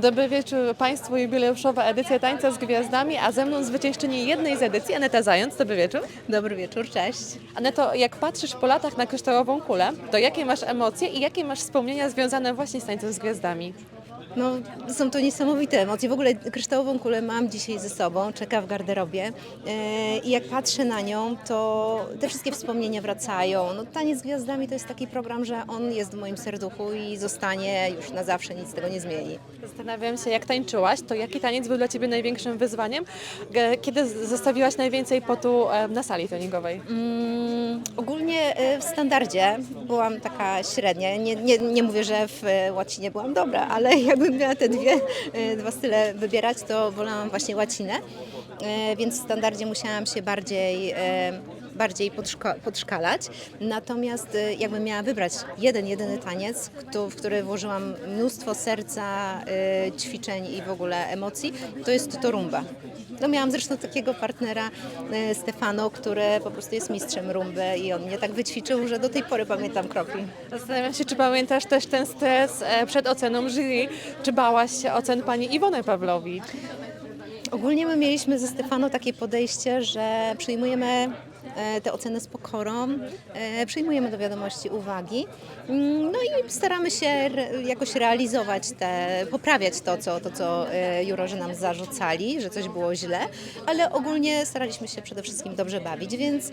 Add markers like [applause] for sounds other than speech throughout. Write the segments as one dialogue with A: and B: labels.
A: Dobry wieczór Państwu, jubileuszowa edycja Tańca z Gwiazdami, a ze mną zwyciężczyni jednej z edycji, Aneta Zając. Dobry wieczór.
B: Dobry wieczór, cześć.
A: Aneto, jak patrzysz po latach na kryształową kulę, to jakie masz emocje i jakie masz wspomnienia związane właśnie z Tańcem z Gwiazdami?
B: No, są to niesamowite emocje. W ogóle kryształową kulę mam dzisiaj ze sobą, czeka w garderobie. E, I jak patrzę na nią, to te wszystkie wspomnienia wracają. No, Taniec z Gwiazdami to jest taki program, że on jest w moim serduchu i zostanie już na zawsze, nic tego nie zmieni.
A: Zastanawiam się, jak tańczyłaś, to jaki taniec był dla Ciebie największym wyzwaniem? Kiedy zostawiłaś najwięcej potu e, na sali treningowej?
B: Mm, ogólnie e, w standardzie byłam taka średnia. Nie, nie, nie mówię, że w łacinie byłam dobra, ale [laughs] jakbym miała te dwie, e, dwa style wybierać, to wolałam właśnie łacinę, E, więc w standardzie musiałam się bardziej, e, bardziej podszko- podszkalać. Natomiast jakbym miała wybrać jeden, jedyny taniec, w który włożyłam mnóstwo serca, ćwiczeń i w ogóle emocji, to jest to rumba. No miałam zresztą takiego partnera e, Stefano, który po prostu jest mistrzem rumby i on mnie tak wyćwiczył, że do tej pory pamiętam kroki.
A: Zastanawiam się, czy pamiętasz też ten stres e, przed oceną jury? Czy bałaś się ocen pani Iwony Pawlowicz?
B: Ogólnie my mieliśmy ze Stefano takie podejście, że przyjmujemy te oceny z pokorą, e, przyjmujemy do wiadomości uwagi, mm, no i staramy się jakoś realizować te, poprawiać to, co, to, co e, jurorzy nam zarzucali, że coś było źle, ale ogólnie staraliśmy się przede wszystkim dobrze bawić, więc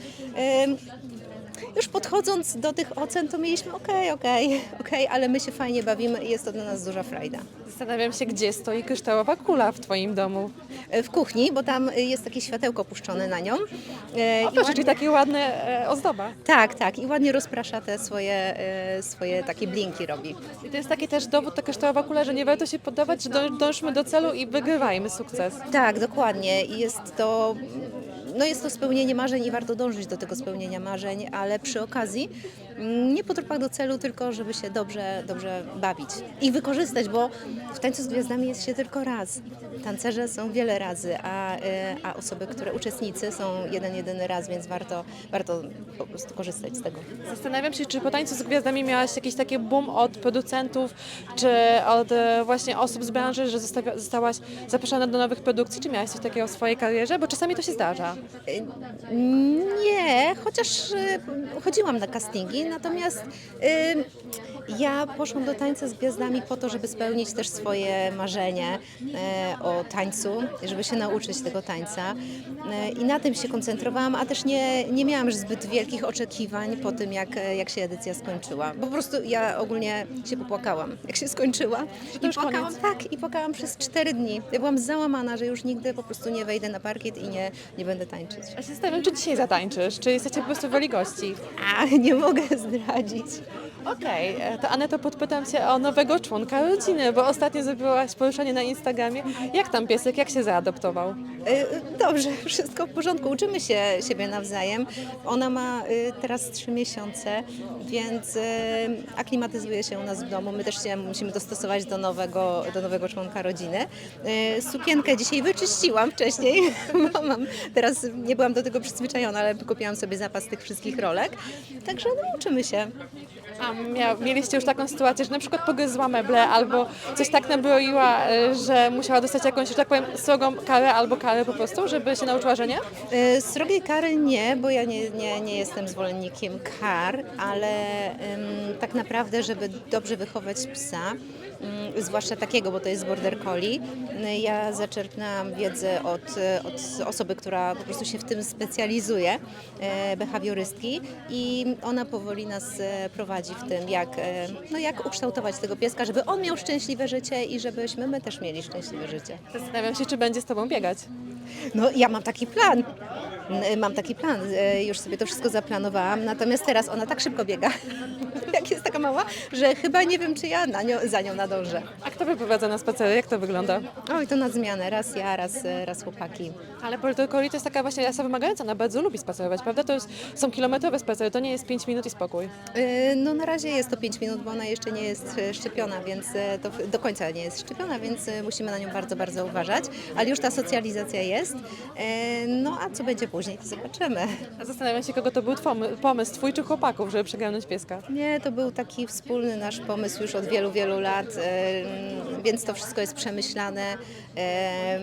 B: już podchodząc do tych ocen, to mieliśmy okej, okej, okej, ale my się fajnie bawimy i jest to dla nas duża frajda.
A: Zastanawiam się, gdzie stoi kryształowa kula w Twoim domu.
B: E, W kuchni, bo tam e, jest takie światełko puszczone na nią. E,
A: O,
B: i
A: proszę, czyli takie ładne ozdoba.
B: Tak, tak. I ładnie rozprasza te swoje, swoje takie blinki robi.
A: I to jest taki też dowód, ta kryształowa kula, że nie warto się poddawać, że dąż- dążmy do celu i wygrywajmy sukces.
B: Tak, dokładnie. I jest to, no jest to spełnienie marzeń i warto dążyć do tego spełnienia marzeń, ale przy okazji nie po tropach do celu, tylko żeby się dobrze, dobrze bawić i wykorzystać, bo w tańcu z gwiazdami jest się tylko raz. Tancerze są wiele razy, a, e, a osoby, które uczestnicy są jeden, jedyny raz, więc warto, warto po prostu korzystać z tego.
A: Zastanawiam się, czy po tańcu z gwiazdami miałaś jakieś takie boom od producentów, czy od e, właśnie osób z branży, że zostawia, zostałaś zaproszona do nowych produkcji, czy miałaś coś takiego w swojej karierze? Bo czasami to się zdarza.
B: Nie, chociaż chodziłam na castingi, natomiast ja poszłam do tańca z gwiazdami po to, żeby spełnić też swoje marzenie o tańcu, żeby się nauczyć tego tańca y, i na tym się koncentrowałam, a też nie, nie miałam zbyt wielkich oczekiwań po tym, jak, jak się edycja skończyła. Po prostu ja ogólnie się popłakałam, jak się skończyła. I płakałam,
A: koniec.
B: tak, i płakałam przez cztery dni. Ja byłam załamana, że już nigdy po prostu nie wejdę na parkiet i nie, nie będę tańczyć.
A: Ja się zastanawiam, czy dzisiaj zatańczysz, czy jesteście po prostu woli gości.
B: A, [laughs] nie mogę zdradzić.
A: Okej, e, to Aneto, podpytam Cię o nowego członka rodziny, bo ostatnio zrobiłaś poruszenie na Instagramie. Jak tam piesek, jak się zaadoptował?
B: Y, Dobrze, [laughs] wszystko w porządku. Uczymy się siebie nawzajem. Ona ma y, teraz trzy miesiące, więc aklimatyzuje się u nas w domu. My też się musimy dostosować do nowego, do nowego członka rodziny. Sukienkę dzisiaj wyczyściłam wcześniej, [laughs] bo mam, teraz nie byłam do tego przyzwyczajona, ale kupiłam sobie zapas tych wszystkich rolek. Także no, uczymy się.
A: A mia, mieliście już taką sytuację, że na przykład pogryzła meble albo coś tak nabroiła, e, że musiała dostać jakąś, że tak powiem, srogą karę albo karę po prostu, żeby się nauczyła, że nie?
B: Y, Srogiej kary nie, bo ja nie, nie, nie jestem zwolennikiem kar, ale ym, tak naprawdę, żeby dobrze wychować psa, ym, zwłaszcza takiego, bo to jest border collie, ja zaczerpnęłam wiedzę od, od osoby, która po prostu się w tym specjalizuje, y, behawiorystki i ona powoli nas prowadzi w tym, jak, y, no, jak ukształtować tego pieska, żeby on miał szczęśliwe życie i żebyśmy my też mieli szczęśliwe życie.
A: Zastanawiam się, czy będzie z Tobą biegać.
B: No ja mam taki plan. N- Mam taki plan, e, już sobie to wszystko zaplanowałam, natomiast teraz ona tak szybko biega, [laughs] jak jest taka mała, że chyba nie wiem, czy ja na nią, za nią nadążę.
A: A kto wyprowadza na spacery? Jak to wygląda?
B: Oj, to na zmianę, raz ja, raz, e, raz chłopaki.
A: Ale Border Collie to jest taka właśnie rasa wymagająca, ona bardzo lubi spacerować, prawda? To jest, są kilometrowe spacery, to nie jest 5 minut i spokój.
B: No na razie jest to 5 minut, bo ona jeszcze nie jest szczepiona, więc to do końca nie jest szczepiona, więc musimy na nią bardzo, bardzo uważać, ale już ta socjalizacja jest. No a co będzie później? Później to zobaczymy.
A: A Zastanawiam się, kogo to był twom- pomysł, twój czy chłopaków, żeby przegarnąć pieska.
B: Nie, to był taki wspólny nasz pomysł już od wielu, wielu lat, em, więc to wszystko jest przemyślane, em,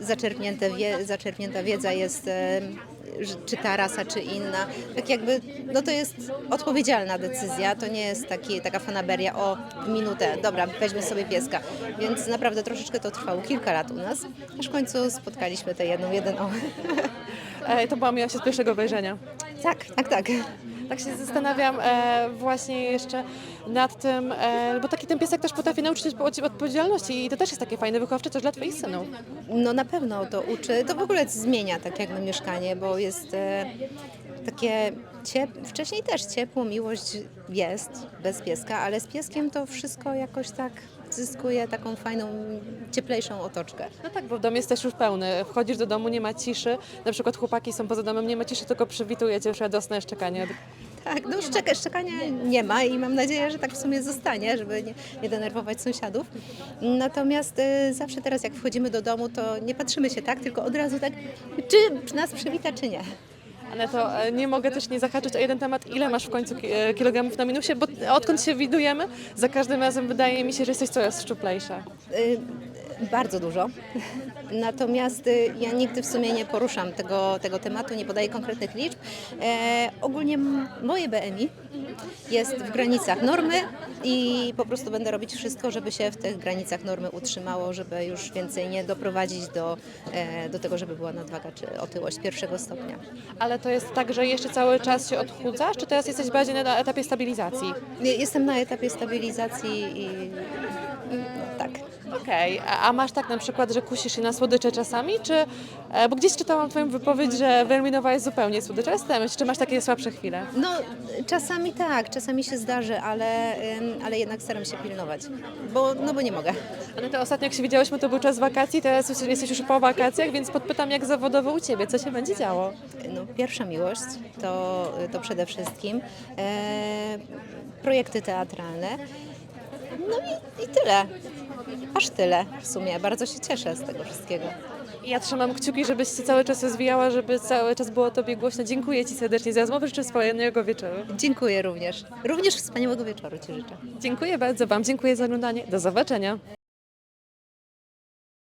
B: zaczerpnięte wie, zaczerpnięta wiedza jest, em, że- czy ta rasa, czy inna. Tak jakby, no to jest odpowiedzialna decyzja, to nie jest taki, taka fanaberia o w minutę, dobra, weźmy sobie pieska. Więc naprawdę troszeczkę to trwało kilka lat u nas, aż w końcu spotkaliśmy tę jedną, jedyną.
A: E, to była miłość od pierwszego wejrzenia.
B: tak, tak, tak.
A: Tak się zastanawiam e, właśnie jeszcze nad tym, e, bo taki ten piesek też potrafi nauczyć od- odpowiedzialności i to też jest takie fajne wychowawcze też dla Twoich synów.
B: No na pewno to uczy. To w ogóle zmienia tak jakby mieszkanie, bo jest e, takie ciep... wcześniej też ciepło, miłość jest bez pieska, ale z pieskiem to wszystko jakoś tak zyskuje taką fajną, cieplejszą otoczkę.
A: No tak, bo dom jest też już pełny. Wchodzisz do domu, nie ma ciszy. Na przykład chłopaki są poza domem, nie ma ciszy, tylko przywituje cię już radosne szczekanie.
B: Tak, no szczeka, szczekania nie ma i mam nadzieję, że tak w sumie zostanie, żeby nie, nie denerwować sąsiadów. Natomiast e, zawsze teraz jak wchodzimy do domu, to nie patrzymy się tak, tylko od razu tak, czy nas przywita, czy nie.
A: Ale to e, nie mogę też nie zahaczyć o jeden temat. Ile masz w końcu e, kilogramów na minusie? Bo odkąd się widujemy, za każdym razem wydaje mi się, że jesteś coraz szczuplejsza.
B: Bardzo dużo. Natomiast y, ja nigdy w sumie nie poruszam tego, tego tematu, nie podaję konkretnych liczb. E, ogólnie moje BMI jest w granicach normy i po prostu będę robić wszystko, żeby się w tych granicach normy utrzymało, żeby już więcej nie doprowadzić do, e, do tego, żeby była nadwaga czy otyłość pierwszego stopnia.
A: Ale to jest tak, że jeszcze cały czas się odchudzasz, czy teraz jesteś bardziej na etapie stabilizacji?
B: Jestem na etapie stabilizacji i.
A: Okej, a, a masz tak na przykład, że kusisz się na słodycze czasami, czy, e, bo gdzieś czytałam Twoją wypowiedź, że wyeliminowałaś zupełnie słodycze, ale zastanawiam się, czy masz takie słabsze chwile?
B: No, czasami tak, czasami się zdarzy, ale, ale jednak staram się pilnować, bo, no bo nie mogę.
A: Ale to ostatnio jak się widziałyśmy, to był czas wakacji, teraz już jesteś już po wakacjach, więc podpytam jak zawodowo u Ciebie, co się będzie działo?
B: No, pierwsza miłość to, to przede wszystkim e, projekty teatralne. No i, i tyle. Aż tyle w sumie. Bardzo się cieszę z tego wszystkiego.
A: Ja trzymam kciuki, żebyś się cały czas rozwijała, żeby cały czas było Tobie głośno. Dziękuję Ci serdecznie za rozmowę, życzę wspaniałego wieczoru.
B: Dziękuję również. Również wspaniałego wieczoru Ci życzę.
A: Dziękuję bardzo Wam, dziękuję za oglądanie, do zobaczenia.